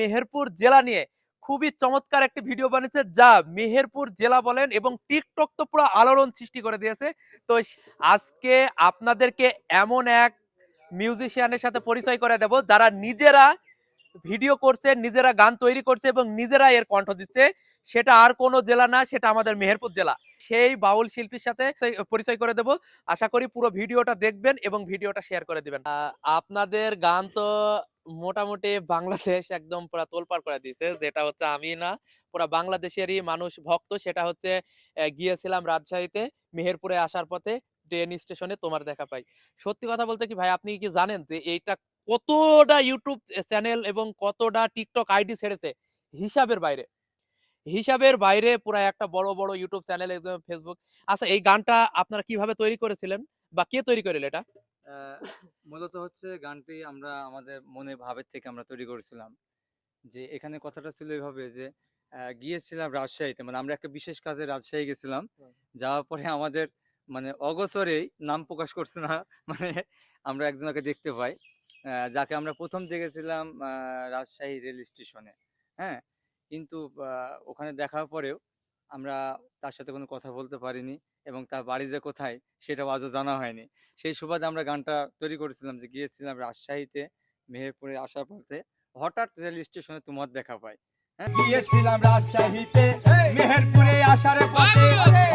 মেহেরপুর জেলা নিয়ে খুবই চমৎকার একটি ভিডিও বানিয়েছে, যা মেহেরপুর জেলা বলেন এবং টিকটক তো পুরো আলোড়ন সৃষ্টি করে দিয়েছে। তো আজকে আপনাদেরকে এমন এক মিউজিশিয়ানের সাথে পরিচয় করে দেব, যারা নিজেরা ভিডিও করছে, নিজেরা গান তৈরি করছে এবং নিজেরা এর কণ্ঠ দিচ্ছে। সেটা আর কোনো জেলা না, সেটা আমাদের মেহেরপুর জেলা। সেই বাউল শিল্পীর সাথে পরিচয় করে দেব। আশা করি পুরো ভিডিওটা দেখবেন এবং ভিডিওটা শেয়ার করে দিবেন। আপনাদের গান তো মোটামুটি বাংলাদেশ একদম পুরো তোলপাড় করে দিয়েছে, যেটা হচ্ছে আমি না। পুরো বাংলাদেশেরই মানুষ ভক্ত, সেটা হচ্ছে গিয়েছিলাম রাজশাহীতে, মেহেরপুরে আসার পথে ট্রেন স্টেশনে তোমার দেখা পাই। সত্যি কথা বলতে কি ভাই, আপনি কি জানেন যে এইটা কতটা ইউটিউব চ্যানেল এবং কতটা টিকটক আইডি ছেড়েছে হিসাবের বাইরে? হিসাবের বাইরে পুরো একটা বড় বড় ইউটিউব চ্যানেল একদম ফেসবুক আচ্ছা এই গানটা আপনারা কীভাবে তৈরি করেছিলেন বা কে তৈরি করেন এটা? মূলত হচ্ছে গানটি আমরা আমাদের মনে ভাবের থেকে আমরা তৈরি করেছিলাম। যে এখানে কথাটা ছিল এইভাবে যে গিয়েছিলাম রাজশাহীতে মানে আমরা একটা বিশেষ কাজে রাজশাহী গেছিলাম। যাওয়ার পরে আমাদের মানে অগসরেই নাম প্রকাশ করছে না মানে আমরা একজনকে দেখতে পাই। আহ, যাকে আমরা প্রথম দেখেছিলাম রাজশাহী রেল স্টেশনে হ্যাঁ? কিন্তু ওখানে দেখার পরেও আমরা তার সাথে কোনো কথা বলতে পারিনি এবং তার বাড়ি যে কোথায় সেটাও আজও জানা হয়নি। সেই সুবাদে আমরা গানটা তৈরি করেছিলাম যে গিয়েছিলাম রাজশাহীতে মেহেরপুরে আসার পথে হঠাৎ রেল স্টেশনে তোমার দেখা পাই। হ্যাঁ? গিয়েছিলাম রাজশাহীতে মেহেরপুরে আসার পথে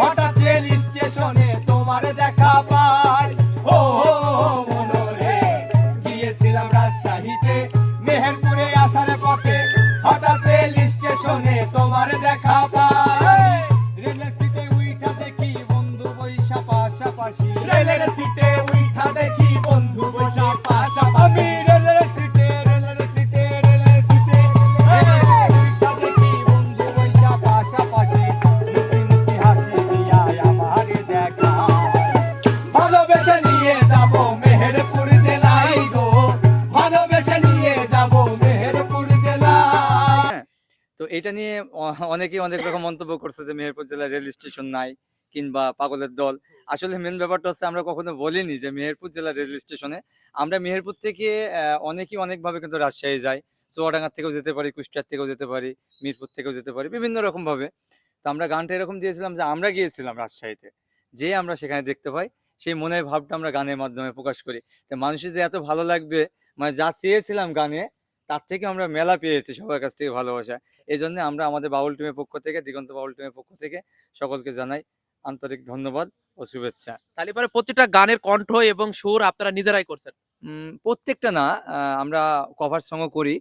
হঠাৎ রেল স্টেশনে তোমার দেখা পাই। ও এটা নিয়ে অনেকেই অনেক রকম মন্তব্য করছে যে মেহেরপুর জেলায় রেল স্টেশন নাই কিংবা পাগলের দল। আসলে মেন ব্যাপারটা হচ্ছে আমরা কখনো বলিনি যে মেহেরপুর জেলার রেল স্টেশনে। আমরা মেহেরপুর থেকে অনেকেই অনেকভাবে কিন্তু রাজশাহী যাই। চুয়াডাঙ্গার থেকেও যেতে পারি, কুষ্টিয়ার থেকেও যেতে পারি, মিরপুর থেকেও যেতে পারি, বিভিন্ন রকমভাবে। তো আমরা গানটা এরকম দিয়েছিলাম যে আমরা গিয়েছিলাম রাজশাহীতে। যে আমরা সেখানে দেখতে পাই, সেই মনের ভাবটা আমরা গানের মাধ্যমে প্রকাশ করি। তো মানুষের যে এত ভালো লাগবে মানে যা চেয়েছিলাম গানে তার থেকে আমরা মেলা পেয়েছি সবার কাছ থেকে ভালোবাসা। এই জন্য আমরা আমাদের বাউল টিমের পক্ষ থেকে দিগন্ত বাউল টিমের পক্ষ থেকে সকলকে জানাই আন্তরিক ধন্যবাদ ও শুভেচ্ছা। তাহলে পরে প্রত্যেকটা গানের কণ্ঠ এবং সুর আপনারা নিজেরাই করছেন? প্রত্যেকটা না আমরা কভার সঙ্গ করি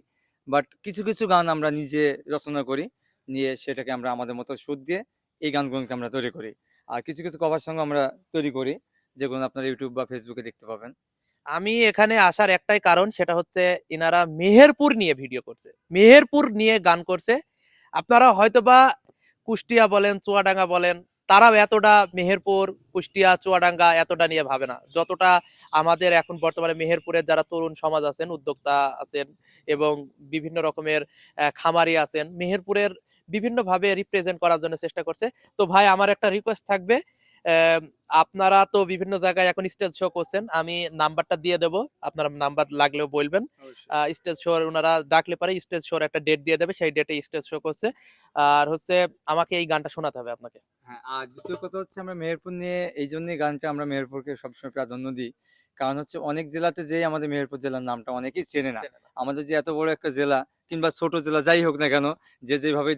বাট কিছু কিছু গান আমরা নিজে রচনা করি নিয়ে সেটাকে আমরা আমাদের মতো সুর দিয়ে এই গানগুলোকে আমরা তৈরি করি। আর কিছু কিছু কভার সঙ্গ আমরা তৈরি করি যেগুলো আপনারা ইউটিউব বা ফেসবুকে দেখতে পাবেন। আমি এখানে আসার একটাই কারণ সেটা হচ্ছে ইনারা মেহেরপুর নিয়ে ভিডিও করছে। মেহেরপুর নিয়ে গান করছে। আপনারা হয়তোবা কুষ্টিয়া বলেন, চুয়াডাঙ্গা বলেন, তারাও এতটা মেহেরপুর, কুষ্টিয়া, চুয়াডাঙ্গা এতটা নিয়ে ভাবে না। যতটা আমাদের এখন বর্তমানে মেহেরপুরের যারা তরুণ সমাজ আছেন, উদ্যোক্তা আছেন এবং বিভিন্ন রকমের খামারি আছেন, মেহেরপুরের বিভিন্ন ভাবে রিপ্রেজেন্ট করার জন্য চেষ্টা করছে। তো ভাই, আমার একটা রিকোয়েস্ট থাকবে। আপনারা তো বিভিন্ন জায়গায় এখন স্টেজ শো করছেন আমি নাম্বারটা দিয়ে দেবো আপনারা নাম্বার লাগলেও বলবেন। স্টেজ শো ওনারা ডাকলে পারে স্টেজ শোর একটা ডেট দিয়ে দেবে সেই ডেটে স্টেজ শো করছে। আর হচ্ছে আমাকে এই গানটা শোনাতে হবে আপনাকে। হ্যাঁ আর দ্বিতীয় কথা হচ্ছে আমরা মেহেরপুর নিয়ে এই জন্যই গানটা আমরা মেহেরপুরকে সবসময় প্রাধান্য দিই। কারণ হচ্ছে অনেক জেলাতে যেই আমাদের মেহেরপুর জেলার নামটা অনেকেই চেনে না। আমাদের যে এত বড় একটা জেলা কিংবা ছোট জেলা যাই হোক না কেন যে যেভাবে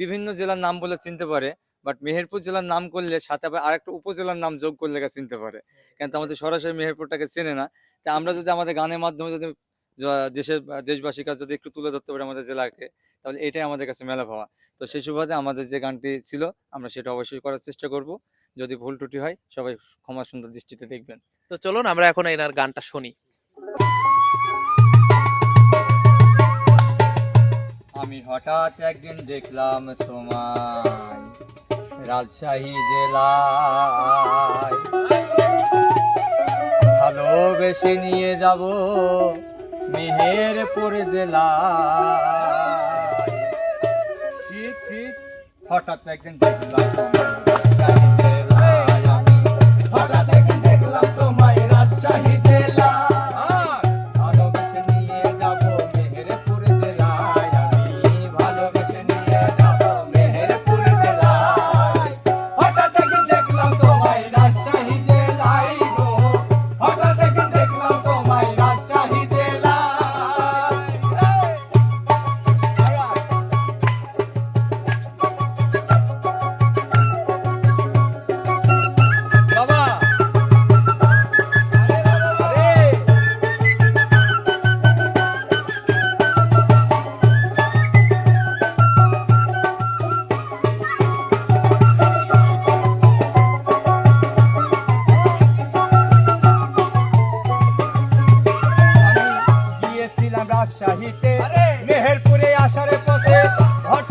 বিভিন্ন জেলার নাম বলে চিনতে পারে বাট মেহেরপুর জেলার নাম করলে সাথে আবার আরেকটা উপজেলার নাম যোগ করলে চিনতে পারে। কিন্তু আমাদের সরাসরি মেহেরপুরটাকে চেনে না। তা আমরা যদি আমাদের গানের মাধ্যমে যদি দেশের দেশবাসীর কাছে যদি একটু তুলে ধরতে পারি আমাদের জেলাকে তাহলে এটাই আমাদের কাছে মেলা পাওয়া তো সেই সুবাদে আমাদের যে গানটি ছিল আমরা সেটা অবশ্যই করার চেষ্টা করব। যদি ভুল ত্রুটি হয় সবাই ক্ষমা সুন্দর দৃষ্টিতে দেখবেন। তো চলুন আমরা এখন এনার গানটা শুনি। আমি হঠাৎ একদিন দেখলাম তোমায়। রাজশাহী জেলায় ভালোবেসে নিয়ে যাব মেহেরপুর জেলায় ঠিক ঠিক হঠাৎ একদিন দেখলাম। হঠাৎ শাহিতে মেহেরপুরে আসারে পথে ঘট